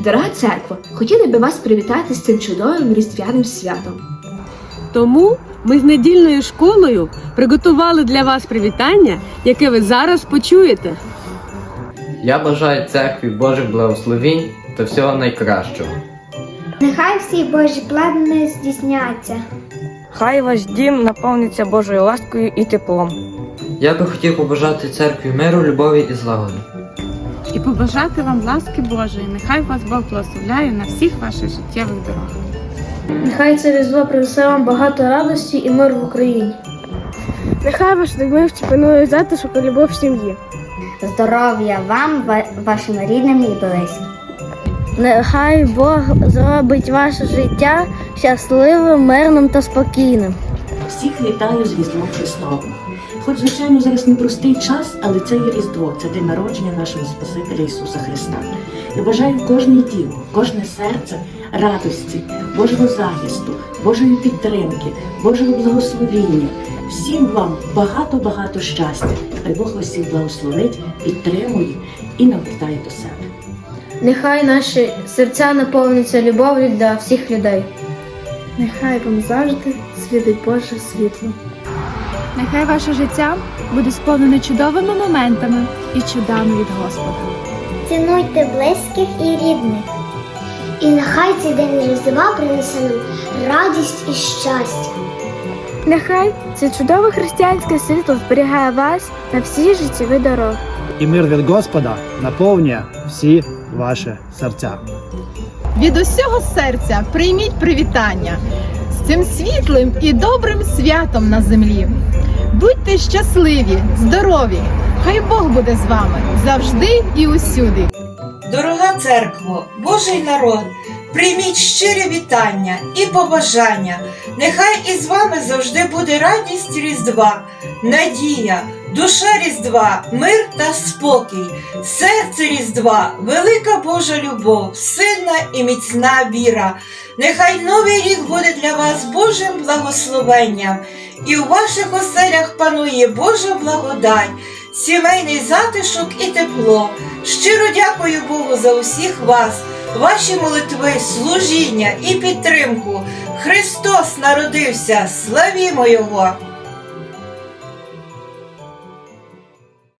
Дорога церква, хотіли би вас привітати з цим чудовим різдвяним святом. Тому ми з недільною школою приготували для вас привітання, яке ви зараз почуєте. Я бажаю церкві Божих благословінь та всього найкращого. Нехай всі Божі плани здійсняться. Хай ваш дім наповниться Божою ласкою і теплом. Я би хотів побажати церкві миру, любові і злагоди. І побажати вам ласки Божої. Нехай вас Бог благословляє на всіх ваших життєвих дорогах. Нехай це різдво принесе вам багато радості і мир в Україні. Нехай ваш догмивці панує затишок і любов в сім'ї. Здоров'я вам, вашим рідним і близьким. Нехай Бог зробить ваше життя щасливим, мирним та спокійним. Всіх вітаю з Різдвом Христовим. Хоч, звичайно, зараз непростий час, але це є Різдво, це день народження нашого Спасителя Ісуса Христа. Я бажаю кожній діло, кожне серце радості, Божого захисту, Божої підтримки, Божого благословіння. Всім вам багато-багато щастя. Хай Бог вас всіх благословить, підтримує і навертає до себе. Нехай наші серця наповнюються любов'ю для всіх людей. Нехай вам завжди світить Боже світло. Нехай ваше життя буде сповнене чудовими моментами і чудами від Господа. Цінуйте близьких і рідних. І нехай цей день Різдва принесе нам радість і щастя. Нехай це чудове християнське світло зберігає вас на всі життєві дороги. і мир від Господа наповнює всі ваші серця. Від усього серця прийміть привітання цим світлим і добрим святом на землі. Будьте щасливі, здорові! Хай Бог буде з вами завжди і усюди. Дорога церкво, Божий народ, прийміть щирі вітання і побажання. Нехай із вами завжди буде радість Різдва, надія, душа Різдва, мир та спокій, серце Різдва, велика Божа любов, сильна і міцна віра. Нехай новий рік буде для вас Божим благословенням, і у ваших оселях панує Божа благодать, сімейний затишок і тепло. Щиро дякую Богу за усіх вас, ваші молитви, служіння і підтримку. Христос народився, славімо Його!